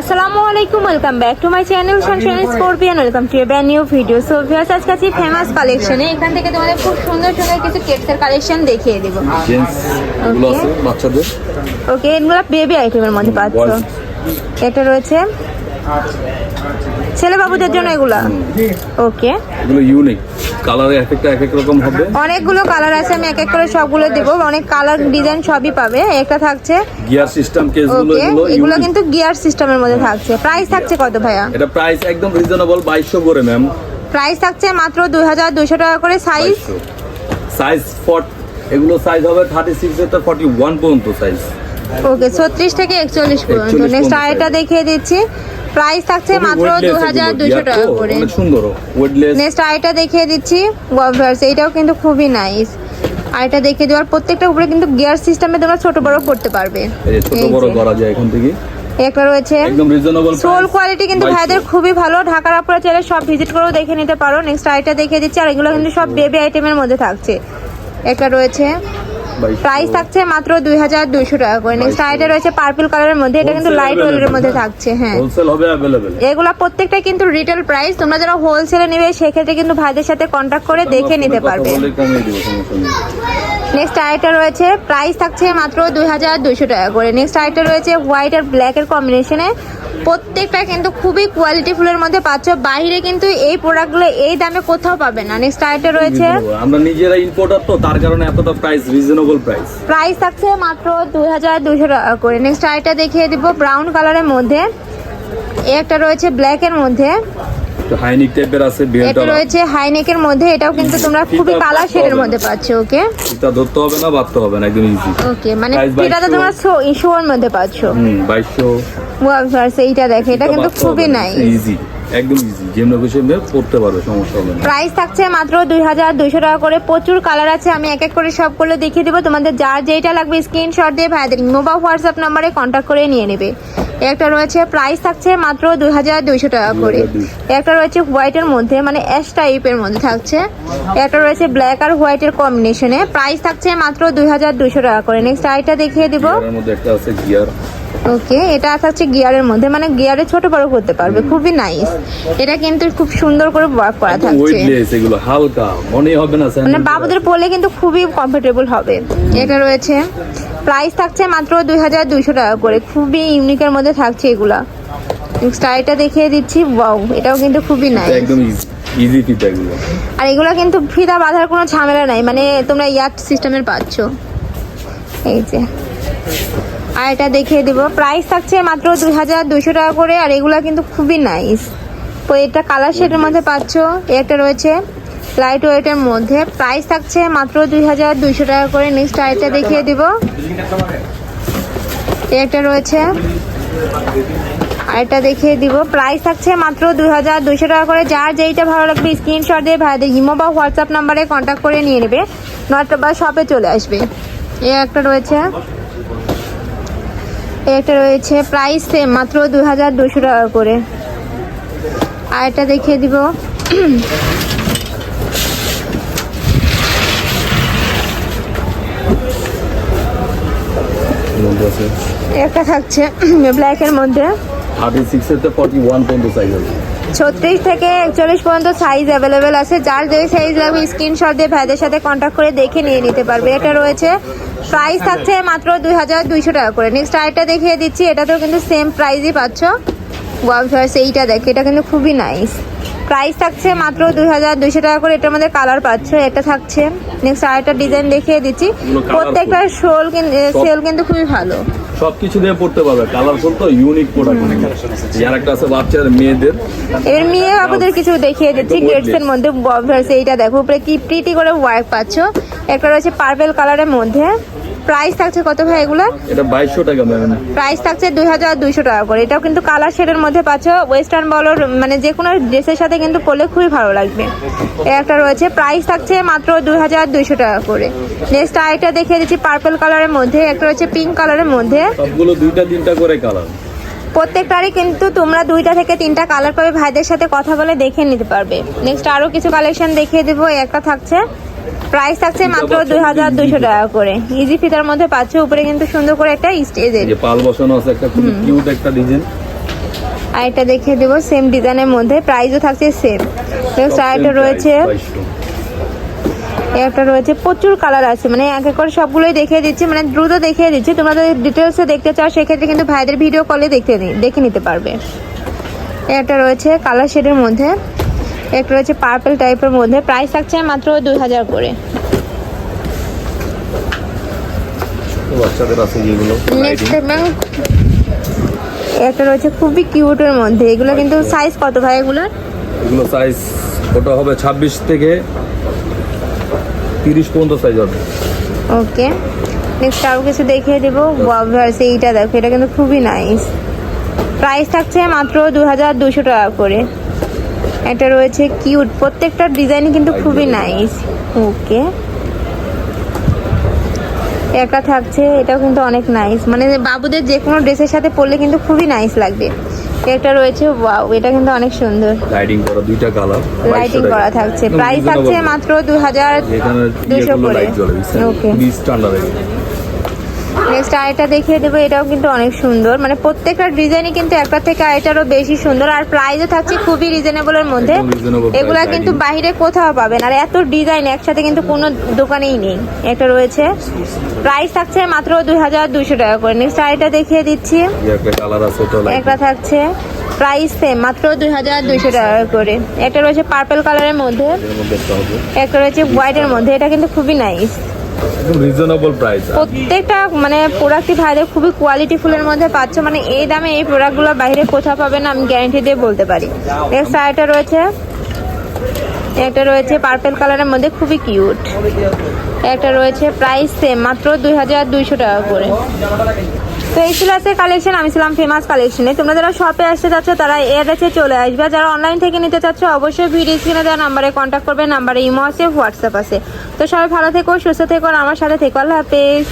আসসালামু আলাইকুম welcome back to my channel Sunshine Scorpion welcome to a brand new video so viewers আজকে আছি famous কালেকশনে এখান থেকে তোমাদের খুব সুন্দর সুন্দর কিছু কেকসের কালেকশন দেখিয়ে দেবো। বাচ্চাদের। ওকে এগুলো বেবি আইটেমের মধ্যে পাচ্ছ। এটা রয়েছে ছেলে বাবুদের জন্য এগুলা। ওকে এগুলো ইউনিক কালারে এক একটা এক এক রকম হবে? অনেকগুলো কালার আছে আমি এক এক করে সবগুলো দেবো। অনেক কালার ডিজাইন সবই পাবে একটা থাকছে। গিয়ার সিস্টেম কেসগুলো এগুলো এগুলো কিন্তু গিয়ার সিস্টেমের মধ্যে থাকছে। প্রাইস থাকছে কত ভাইয়া? এটা প্রাইস একদম রিজনেবল বাইশশো করে ম্যাম প্রাইস থাকছে মাত্র দুই হাজার দুইশো টাকা করে সাইজ সাইজ ফট এগুলো সাইজ হবে থার্টি সিক্স থেকে ফর্টি ওয়ান পর্যন্ত সাইজ ওকে ছত্রিশ থেকে একচল্লিশ পর্যন্ত। 41 নেক্সট আরেকটা দেখিয়ে দিচ্ছি। প্রাইস থাকছে মাত্র দু হাজার দুশো টাকা করে। অনেক সুন্দর ওয়েটলেস নেক্সট আইটা দেখিয়ে দিচ্ছি ওয়াভার্স এইটাও কিন্তু খুবই নাইস আরেকটা দেখিয়ে দেওয়ার প্রত্যেকটা উপরে কিন্তু গিয়ার সিস্টেমে তোমরা ছোট বড় করতে পারবে। এই ছোট বড় করা যায় এখান থেকে। একটা রয়েছে। একদম রিজনেবল সোল কোয়ালিটি কিন্তু ভাইদের খুবই ভালো। ঢাকার আপনারা চাইলে সব ভিজিট করেও দেখে নিতে পারো। নেক্সট আইটা দেখিয়ে দিচ্ছি আর এগুলো কিন্তু সব বেবি আইটেমের মধ্যে থাকছে। একটা রয়েছে। প্রাইস থাকছে মাত্র দুই হাজার দুইশো টাকা করে। নেক্সট আরেকটা রয়েছে পার্পল কালারের মধ্যে। এটা কিন্তু লাইট ওয়েলের মধ্যে থাকছে হ্যাঁ। হোলসেল হবে অ্যাভেলেবেল এগুলা প্রত্যেকটা কিন্তু রিটেল প্রাইস তোমরা যারা হোলসেলে নেবে সেক্ষেত্রে কিন্তু ভাইদের সাথে কন্ট্যাক্ট করে দেখে নিতে পারবে। নেক্সট আরেকটা রয়েছে প্রাইস থাকছে মাত্র দুই হাজার দুইশো টাকা করে। নেক্সট আরেকটা রয়েছে হোয়াইট আর ব্ল্যাক এর কম্বিনেশনে প্রত্যেকটা কিন্তু খুবই কোয়ালিটি ফুলের মধ্যে পাচ্ছ। বাইরে কিন্তু এই প্রোডাক্টগুলো এই দামে কোথাও পাবে না। নেক্সট আরেকটা রয়েছে আমরা নিজেরা ইম্পোর্টার তো তার কারণে এতটা প্রাইস রিজনেবল প্রাইস প্রাইস থাকছে মাত্র দুই হাজার দুইশো টাকা করে। নেক্সট আরেকটা দেখিয়ে দিব ব্রাউন কালারের মধ্যে। এ একটা রয়েছে ব্ল্যাক এর মধ্যে। হাইনিক টাইপের আছে এটা রয়েছে হাইনেকের মধ্যে এটাও কিন্তু তোমরা খুবই কালার শেডের মধ্যে পাচ্ছ ওকে এটা ধরতে হবে না বাঁধতে হবে না একদম ইজি ওকে মানে এটাতে 2200 তোমরা শোর মধ্যে পাচ্ছ। হুম বাইশশো এইটা দেখে এটা কিন্তু খুবই নাই ইজি একদম ইজি যেমন খুশি পড়তে পারবে, সমস্যা হবে না। প্রাইস থাকছে মাত্র দুই হাজার দুইশো টাকা করে। প্রচুর কালার আছে, আমি এক এক করে সবগুলো দেখিয়ে দেবো। তোমাদের যার যেটা লাগবে স্ক্রিনশট দিয়ে ভাইদের ইমো বা হোয়াটসঅ্যাপ নম্বরে কন্ট্যাক্ট করে নিয়ে নেবে। একটা রয়েছে প্রাইস থাকছে মাত্র দুই হাজার দুইশো টাকা করে। একটা রয়েছে হোয়াইটের মধ্যে মানে অ্যাশ টাইপের মধ্যে থাকছে। একটা রয়েছে ব্ল্যাক আর হোয়াইটের কম্বিনেশনে প্রাইস থাকছে মাত্র দুই হাজার দুইশো টাকা করে। নেক্সট আইটা দেখিয়ে দিব। ওকে এটা থাকছে গিয়ারের মধ্যে মানে গিয়ারে ছোট বড় করতে পারবে খুবই নাইস এটা কিন্তু খুব সুন্দর করে ওয়ার্ক করা থাকছে। এগুলো হালকা মনে হবে না মানে বাবুদের পরলে কিন্তু খুবই কমফোর্টেবল হবে। এটা রয়েছে প্রাইস থাকছে মাত্র দুই হাজার দুইশো টাকা করে। খুবই ইউনিকের মধ্যে থাকছে এগুলা। স্টাইলটা দেখিয়ে দিচ্ছি বাউ এটাও কিন্তু খুবই নাইস একদম ইজি ফিট এগুলো। আর এগুলো কিন্তু ফিতা বাঁধার কোনো ঝামেলা নাই মানে তোমরা ইয়ার সিস্টেমের পাচ্ছ। এই যে। আর এটা দেখিয়ে দিব প্রাইস থাকছে মাত্র দুই হাজার দুইশো টাকা করে আর এগুলা কিন্তু খুবই নাইস তো এটা কালার শেডের মধ্যে পাচ্ছ একটা রয়েছে। লাইট ওয়েটের মধ্যে প্রাইস থাকছে মাত্র দুই হাজার দুইশো টাকা করে। নেক্সট আরেকটা দেখিয়ে দিব। একটা রয়েছে। আরেকটা দেখিয়ে দিব। প্রাইস থাকছে মাত্র দুই হাজার দুইশো টাকা করে। যার যেইটা ভালো লাগবে স্ক্রিনশট দিয়ে ভাইদের ইমো বা হোয়াটসঅ্যাপ নাম্বারে কন্ট্যাক্ট করে নিয়ে নেবে। নয়টা বা শপে চলে আসবে। এ একটা রয়েছে। এই একটা রয়েছে। প্রাইস সেম মাত্র দুই হাজার দুশো টাকা করে। আর এটা দেখিয়ে দিব। এর মধ্যে আছে। একটা থাকছে ব্ল্যাকের মধ্যে। থার্টি সিক্স থেকে ফর্টি ওয়ান পর্যন্ত সাইজ আছে। ছত্রিশ থেকে একচল্লিশ পর্যন্ত সাইজ অ্যাভেলেবেল আছে। যার যে সাইজ লাগবে স্ক্রিনশট দিয়ে ভাইদের সাথে কন্টাক্ট করে দেখে নিয়ে নিতে পারবে। এটা রয়েছে। প্রাইস থাকছে মাত্র দুই হাজার দুইশো টাকা করে। নেক্সট আরেকটা দেখিয়ে দিচ্ছি। এটাতেও কিন্তু সেম প্রাইসই পাচ্ছ। ওয়াও ফার্স এইটা দেখো এটা কিন্তু খুবই নাইস প্রাইস থাকছে মাত্র দুই হাজার দুইশো টাকা করে এটার মধ্যে কালার পাচ্ছ এটা থাকছে। নেক্সট আরেকটা ডিজাইন দেখিয়ে দিচ্ছি। প্রত্যেকটা শোল সেল কিন্তু খুবই ভালো। সবকিছু দিয়ে পড়তে পারবে কালারফুল তো ইউনিক প্রোডাক্ট যার একটা আছে বাচ্চার মেয়েদের। এবার মেয়ে বাবুদের কিছু দেখিয়ে দিচ্ছি গেটস এর মধ্যে ভার্সে এইটা দেখো উপরে কি প্রিটি করে ওয়ার্ক পাচ্ছ। একটা রয়েছে পার্পেল কালারের মধ্যে। প্রাইস থাকছে কত ভাই এগুলো এটা বাইশশো টাকা ম্যাম। প্রাইস থাকছে দুই হাজার দুইশো টাকা করে। এটাও কিন্তু কালার শেডের মধ্যে পাচ্ছ। ওয়েস্টার্ন বলর মানে যে কোনো ড্রেসের সাথে কিন্তু পরলে খুবই ভালো লাগবে। একটা রয়েছে। প্রাইস থাকছে মাত্র দুই হাজার দুইশো টাকা করে। নেক্সট আরেকটা দেখিয়ে দিচ্ছি পার্পল কালারের মধ্যে। একটা রয়েছে পিঙ্ক কালারের মধ্যে। সবগুলো দুইটা তিনটা করে কালার প্রত্যেকটারই কিন্তু তোমরা দুইটা থেকে তিনটা কালার পাবে। ভাইদের সাথে কথা বলে দেখে নিতে পারবে। নেক্সট আরও কিছু কালেকশন দেখিয়ে দেবো। একটা থাকছে প্রাইস থাকছে মাত্র দুই হাজার দুইশো টাকা করে। ইজি ফিতার মধ্যে পাচ্ছ উপরে কিন্তু সুন্দর করে একটা স্টেজ এই পাল বসানো আছে একটা খুব কিউট একটা ডিজাইন আর এটা দেখিয়ে দেবো সেম ডিজাইনের মধ্যে। প্রাইসও থাকছে সেম আরেকটা রয়েছে। একটা রয়েছে প্রচুর কালার আছে। মানে এক এক করে সবগুলোই দেখিয়ে দিচ্ছি। মানে দ্রুত দেখিয়ে দিচ্ছি। তোমরা যদি ডিটেলসে দেখতে চাও সেক্ষেত্রে কিন্তু ভাইদের ভিডিও কলে দেখতে দেখে নিতে পারবে। একটা রয়েছে কালার শেডের মধ্যে। একটা রয়েছে পার্পল টাইপের মধ্যে। প্রাইস থাকছে মাত্র দুই হাজার করে। বাচ্চাদের আছে যেগুলো নেক্সট দেখবেন একটা রয়েছে খুবই কিউটের মধ্যে। এগুলো কিন্তু সাইজ কত ভাই এগুলোর? এগুলো সাইজ ওটা হবে ছাব্বিশ থেকে তিরিশ পর্যন্ত সাইজ হবে। ওকে নেক্সট আরও কিছু দেখিয়ে দেবো। ভার্স এইটা দেখো এটা কিন্তু খুবই নাইস প্রাইস থাকছে মাত্র দু হাজার দুশো টাকা করে। এটা রয়েছে কিউট। প্রত্যেকটা ডিজাইনই কিন্তু খুবই নাইস। ওকে। একটা থাকছে এটাও কিন্তু অনেক নাইস। মানে বাবুদের যে কোনো ড্রেসের সাথে পরলে কিন্তু খুবই নাইস লাগবে। একটা রয়েছে ওয়াও এটা কিন্তু অনেক সুন্দর। লাইটিং করা দুইটা কালার লাইটিং করা থাকছে। প্রাইস থাকছে মাত্র দু হাজার এখানে দুশো ইয়েগুলো করে। লাইট জ্বলে ওকে স্ট্যান্ডার্ড নেক্সট আরেকটা দেখিয়ে দেবো এটাও কিন্তু অনেক সুন্দর। মানে প্রত্যেকটা ডিজাইনই কিন্তু একটা থেকে আরেকটারও বেশি সুন্দর আর প্রাইসও থাকছে খুবই রিজনেবলের মধ্যে। এগুলা কিন্তু। বাইরে কোথাও পাবেন আর এত ডিজাইন একসাথে কিন্তু কোনো দোকানেই নেই। এটা রয়েছে। প্রাইস থাকছে মাত্র দুই হাজার দুশো টাকা করে। নেক্সট আরেকটা দেখিয়ে দিচ্ছি। একটা থাকছে। প্রাইস সেম মাত্র দুই হাজার দুশো টাকা করে। একটা রয়েছে পার্পল কালারের মধ্যে। একটা রয়েছে হোয়াইটের মধ্যে। এটা কিন্তু খুবই নাইস রিজনেবল প্রাইস প্রত্যেকটা মানে প্রোডাক্টই ভাইদের খুবই কোয়ালিটি ফুলের মধ্যে পাচ্ছ। মানে এই দামে এই প্রোডাক্টগুলো বাইরে কোথাও পাবে না, আমি গ্যারান্টি দিয়ে বলতে পারি। নেক্সট আরেকটা রয়েছে, একটা রয়েছে পার্পেল কালারের মধ্যে, খুবই কিউট একটা রয়েছে প্রাইস সেম মাত্র দুই হাজার দুইশো টাকা করে। তো এই ছিল আজকের কালেকশন আমি ছিলাম ফেমাস কালেকশনে তোমরা যারা শপে আসতে চাচ্ছ, তারা এড্রেসে চলে আসবে। যারা অনলাইন থেকে নিতে চাচ্ছ, অবশ্যই ভিডিও স্ক্রিনে দেওয়া নাম্বারে কন্ট্যাক্ট করবে। নাম্বারে ইমো আছে হোয়াটসঅ্যাপ আছে। তো সবাই ভালো থেকো, সুস্থ থেকো, আর আমার সাথে থেকো। আল্লাহ হাফেজ।